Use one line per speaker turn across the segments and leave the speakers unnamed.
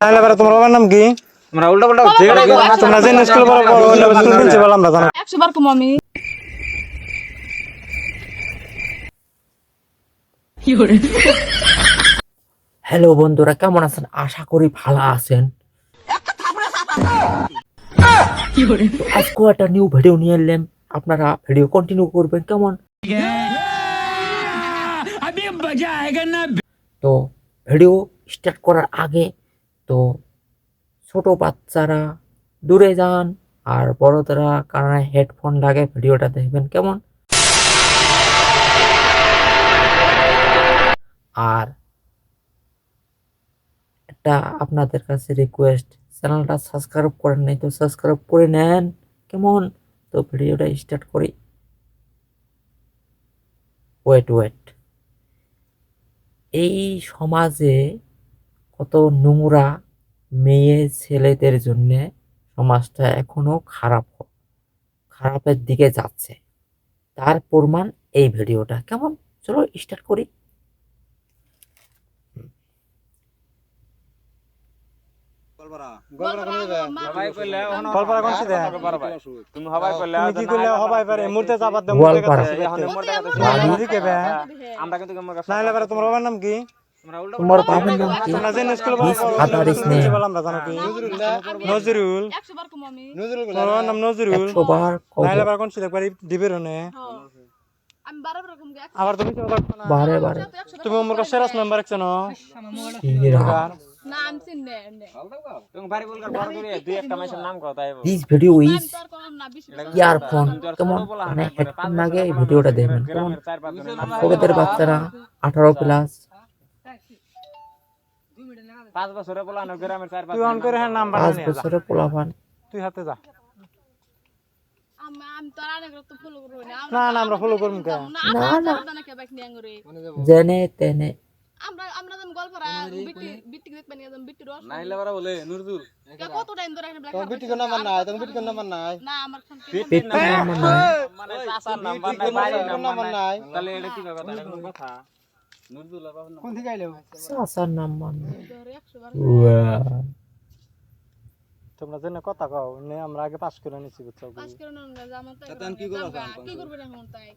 তাহলে এবারে তোমার বাবার নাম কি?
আমরা উল্টা পাল্টা
তোমরা যে স্কুল পড়ো পড়ো স্কুল প্রিন্সিপাল আমরা জানো
একশো বার কম আমি।
হ্যালো বন্ধুরা কেমন আছেন? আশা করি ভালো আছেন। তো আজকেও একটা নিউ ভিডিও নিয়ে এলাম। আপনারা ভিডিও কন্টিনিউ করবেন কেমন? তো ভিডিও স্টার্ট করার আগে তো ছোট বাচ্চারা দূরে যান আর বড়রা কারণে হেডফোন লাগে ভিডিওটা দেখবেন কেমন? আর একটা আপনাদের কাছে রিকোয়েস্ট চ্যানেলটা সাবস্ক্রাইব করেন নাই তো সাবস্ক্রাইব করে নেন কেমন? তো ভিডিওটা স্টার্ট করি। ওয়েট ওয়েট এই সমাজে কত নোংরা মেয়ে ছেলেদের জন্য সমাজটা এখনও খারাপ খারাপের দিকে যাচ্ছে। তার প্রমাণ এই ভিডিওটা। কেমন? চলো স্টার্ট করি।
আমরা কিন্তু
তোমার নাম কি?
তোমার বাবার নাম কি?
নজরুল। তোমার নাম নজরুল।
বার
কোন আবার তুমি কথা বলছো না।
বারে বারে।
তুমি আমার কাছে সেরাস নাম্বার একছ না।
দিস ভিডিও ইজ ইয়ারফোন কেমন মানে হেডফোন লাগে এই ভিডিওটা দেখবেন। কেমন
চার পাঁচ জনের নাম
ছোটদের বাচ্চারা আঠারো প্লাস
পাঁচ বছরে বলা না গ্রামের চার পাঁচ
তুই অন করে হ্যাঁ নাম্বার
পাঁচ বছরের পোলাপান
তুই হাতে যা।
তো তো না।
না আমরা ফলো করব কে
না। না। না কে বাইক নিয়ে আঙ্গুরে।
জেনে তেনে।
আমরা আমরা যেন গল্প রা বিটি বিটি দেখবে নিয়ে যেন বিটি রস
নাইলে বারা বলে নুরদুল
কত টাইম ধরে এখানে ব্ল্যাক
বিটি কোন নাম্বার নাই তুমি বিটি কোন নাম্বার নাই।
না আমার ফোন
নাম্বার
মানে চাচার নাম্বার নাই। বাড়ির নাম্বার নাই।
নাই
তাহলে এটা কি কথা কথা। নাম
কোন থেকে আইলো
চাচার
বার
উয়া।
তোমরা জেনে কথা কও নে আমরা আগে পাস করে নিছি বুঝছ
পাস করে না জামা তাই কি করব কি করবে না এখন তাই?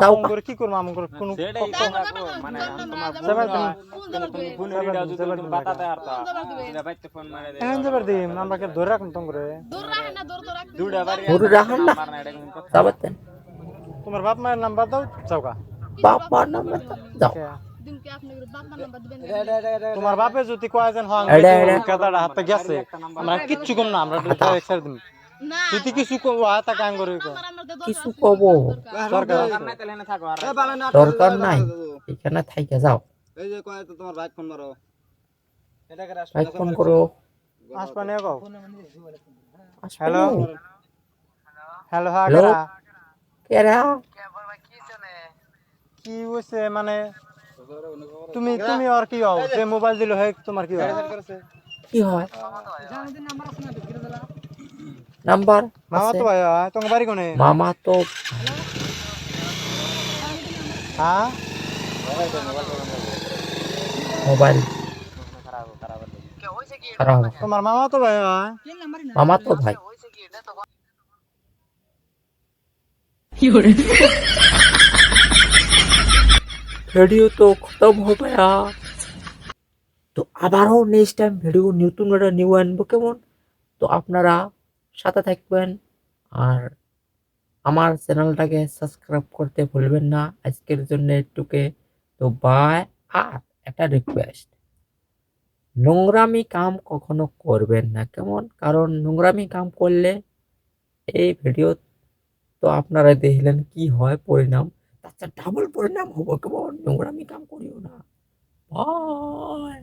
যাও।
করে কি করব? আমন করে কোন
সেটাই তো রাখো, মানে তোমার
যাবার দিন
কোন যাবার দিবে
ফোন রিডাও যদি তুমি বাতাতে হারতা এটা বাইতে ফোন মারে দে
এখন যাবার দিন আমরা কে ধরে রাখুন তোম করে।
দূর রাখে না দূর তো রাখতে
দুটা বাড়ি
গরু রাখান না।
নাম্বার নাই এটা কোনো কথা।
যাবার তেন
তোমার বাপ মায়ের নাম্বার দাও চাওকা
বাপ মার নাম্বার যাও
বাপ মা নাম্বার
তোমার বাপে যদি কয় যেন হন
এডা, এডা।
কাদাটা হাতে গেছে আমরা কিচ্ছু কম না আমরা দুটা এক্সার দিন
না
যদি কিছু কো হাতে কাম করে কো
আমার আমার দরকার
কিছু কব
সরকার
দরকার নাই তাহলে এখানে থাকো আর
দরকার নাই এখানে থাইকে যাও
এই যে কয় তো তোমার বাইক ফোন মারো
বাইক ফোন করো
আসবা নিয়ে কও
আসবে
হ্যালো
না।
হ্যালো হ্যাঁ
Hello?
কারা?
কেরা
কি হইছে মানে তুমি তুমি আর কি হও? যে মোবাইল দিল হে তোমার কি হয়
কি হয়? নাম্বার?
মামা তো ভাই হয় তোমার বাড়ি কোনে?
মামা তো
হ্যাঁ?
মোবাইল। খারাপ
তোমার মামা তো ভাই
মামা তো ভাই। ভিডিও তো খতম হো গয়া তো আবারও নেক্সট টাইম ভিডিও নতুন একটা নিউ আনব কেমন? তো আপনারা সাথে থাকবেন আর আমার চ্যানেলটাকে সাবস্ক্রাইব করতে ভুলবেন না। আজকের জন্য একটুকে তো বাই আর একটা রিকোয়েস্ট নোংরামি কাম কখনো করবেন না কেমন? কারণ নোংরামি কাম করলে এই ভিডিও তো আপনারা দেখলেন কি হয়, পরিণাম। তাছাড়া ডাবল পরিণাম হব কেবল নোংরামি কাম করিও না। বাই